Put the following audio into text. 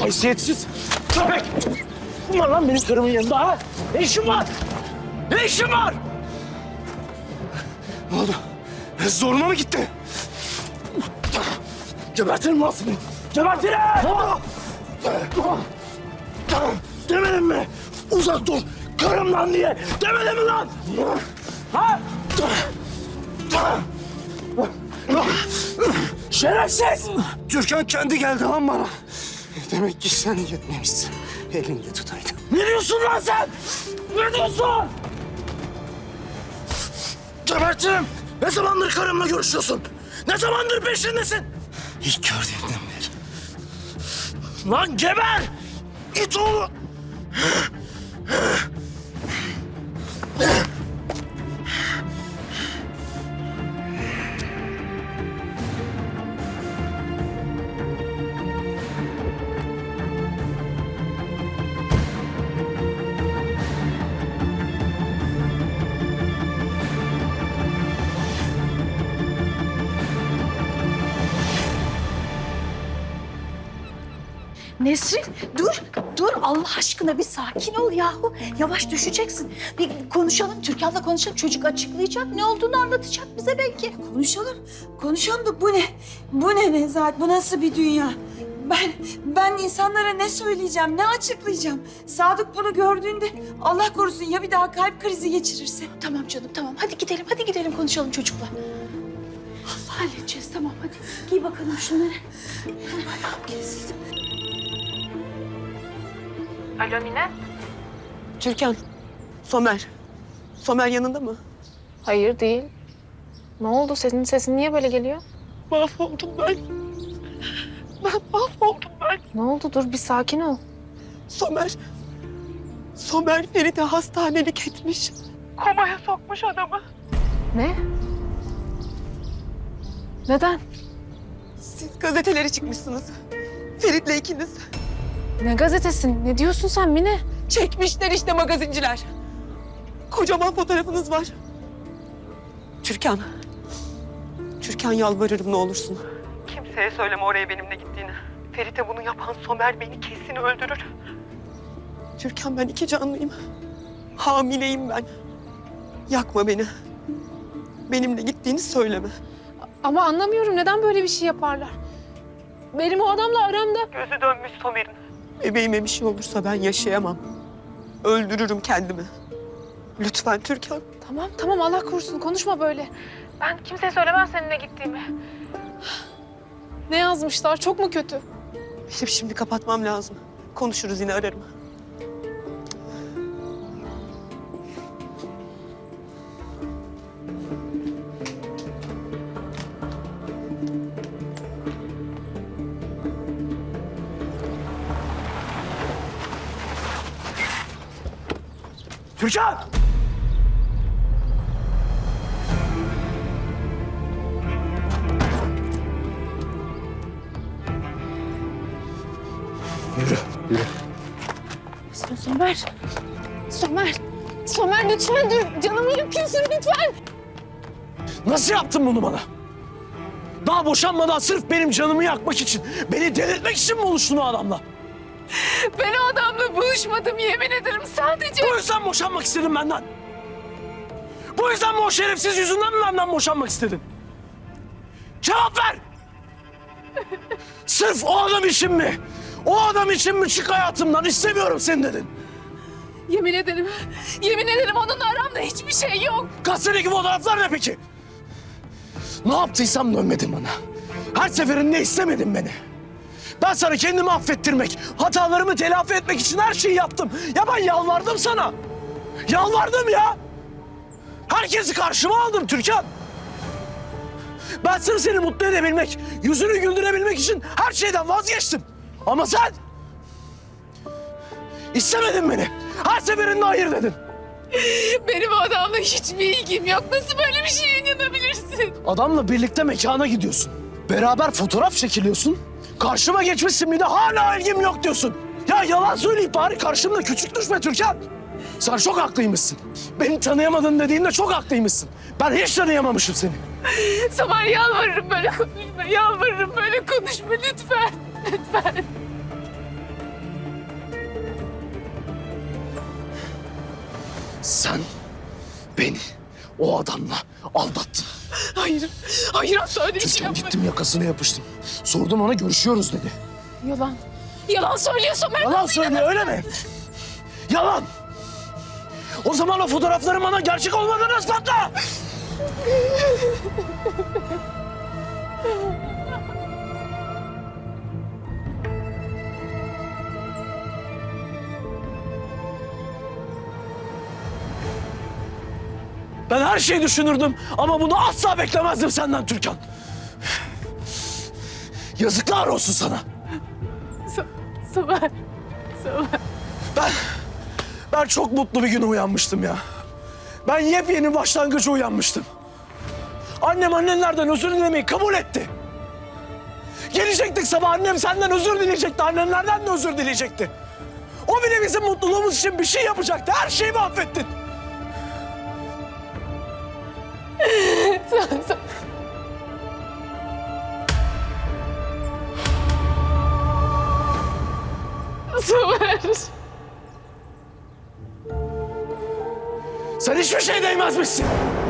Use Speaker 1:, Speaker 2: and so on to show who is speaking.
Speaker 1: Haysiyetsiz köpek. Var lan benim karımın yanında ha? Ne işin var? Ne işin var? Ne oldu? Zoruna mı gitti? Gebertirim lan seni. Gebertirim! Demedim mi? Uzak dur. Karımdan diye. Demedim mi lan? Ha? Şerefsiz! Türkan kendi geldi lan bana.
Speaker 2: Demek ki sen yetmemişsin. Elinde tutaydın.
Speaker 1: Ne diyorsun lan sen? Ne diyorsun? Gebertirim. Ne zamandır karımla görüşüyorsun? Ne zamandır peşindesin?
Speaker 2: İlk gördüğümden beri.
Speaker 1: Lan geber! İt oğlu!
Speaker 3: Nesrin dur, dur Allah aşkına bir sakin ol yahu. Yavaş düşeceksin. Bir konuşalım, Türkan'la konuşalım. Çocuk açıklayacak, ne olduğunu anlatacak bize belki.
Speaker 4: Konuşalım. Konuşalım da bu ne? Bu ne Nezahat? Bu nasıl bir dünya? Ben, ben insanlara ne söyleyeceğim, ne açıklayacağım? Sadık bunu gördüğünde Allah korusun ya bir daha kalp krizi geçirirse?
Speaker 3: Tamam canım, tamam. Hadi gidelim, hadi gidelim konuşalım çocukla. Allah halledeceğiz, tamam hadi. Giy bakalım şunları. Ay, ayağım kesildi.
Speaker 5: Alo Mine?
Speaker 6: Türkan, Somer. Somer yanında mı?
Speaker 5: Hayır değil. Ne oldu? Senin sesin niye böyle geliyor?
Speaker 6: Mahvoldum ben. Ben mahvoldum ben.
Speaker 5: Ne oldu? Dur bir sakin ol.
Speaker 6: Somer. Somer Ferit'e hastanelik etmiş. Komaya sokmuş adamı.
Speaker 5: Ne? Neden?
Speaker 6: Siz gazetelere çıkmışsınız. Ferit'le ikiniz.
Speaker 5: Ne gazetesin? Ne diyorsun sen Mine?
Speaker 6: Çekmişler işte magazinciler. Kocaman fotoğrafınız var. Türkan. Türkan yalvarırım ne olursun. Kimseye söyleme oraya benimle gittiğini. Ferit'e bunu yapan Somer beni kesin öldürür. Türkan ben iki canlıyım. Hamileyim ben. Yakma beni. Benimle gittiğini söyleme.
Speaker 5: Ama anlamıyorum neden böyle bir şey yaparlar? Benim o adamla aramda...
Speaker 6: Gözü dönmüş Somer'in. Bebeğime bir şey olursa ben yaşayamam. Öldürürüm kendimi. Lütfen Türkan.
Speaker 5: Tamam tamam Allah korusun konuşma böyle. Ben kimseye söylemem seninle gittiğimi. Ne yazmışlar? Çok mu kötü?
Speaker 6: Benim şimdi kapatmam lazım. Konuşuruz yine ararım.
Speaker 1: Türkan! Yürü, yürü.
Speaker 5: Somer. Somer. Somer lütfen dur. Canımı yakıyorsun lütfen.
Speaker 1: Nasıl yaptın bunu bana? Daha boşanmadan sırf benim canımı yakmak için, beni delirtmek için mi buluştun o adamla?
Speaker 5: Ben o adamla buluşmadım yemin ederim sadece.
Speaker 1: Bu yüzden boşanmak istedim benden. Bu yüzden mi o şerefsiz yüzünden mi benden boşanmak istedin? Cevap ver! Sırf o adam için mi? O adam için mi çık hayatımdan istemiyorum seni dedin.
Speaker 5: Yemin ederim. Yemin ederim onunla aramda hiçbir şey yok.
Speaker 1: Gazetedeki fotoğraflar ne peki? Ne yaptıysam dönmedin bana. Her seferinde istemedin beni. Ben sana kendimi affettirmek, hatalarımı telafi etmek için her şeyi yaptım. Ya ben yalvardım sana. Yalvardım ya. Herkesi karşıma aldım Türkan. Ben sırf seni mutlu edebilmek, yüzünü güldürebilmek için her şeyden vazgeçtim. Ama sen istemedin beni. Her seferinde hayır dedin.
Speaker 5: Benim adamla hiçbir ilgim yok. Nasıl böyle bir şeye inanabilirsin?
Speaker 1: Adamla birlikte mekana gidiyorsun. Beraber fotoğraf çekiliyorsun. Karşıma geçmişsin bir de hala ilgim yok diyorsun. Ya yalan söyleyip bari karşımda küçük düşme Türkan. Sen çok haklıymışsın. Beni tanıyamadın dediğinde çok haklıymışsın. Ben hiç tanıyamamışım seni.
Speaker 5: Samar yalvarırım böyle konuşma. Yalvarırım böyle konuşma lütfen. Lütfen. Sen beni o adamla aldattın öyle bir şey yapmadım.
Speaker 1: gittim yakasına yapıştım. Sordum ona görüşüyoruz dedi.
Speaker 5: Yalan. Yalan söylüyorsun ben.
Speaker 1: Yalan söylüyor öyle mi? Yalan. O zaman o fotoğrafların bana gerçek olmadığını ispatla. Ben her şeyi düşünürdüm ama bunu asla beklemezdim senden Türkan. Yazıklar olsun sana.
Speaker 5: Sever. Sever.
Speaker 1: Ben, ben çok mutlu bir güne uyanmıştım ya. Ben yepyeni başlangıca uyanmıştım. Annem annenlerden özür dilemeyi kabul etti. Gelecektik sabah annem senden özür dileyecekti, annenlerden de özür dileyecekti. O bile bizim mutluluğumuz için bir şey yapacaktı. Her şeyi mahvettin. Hiçbir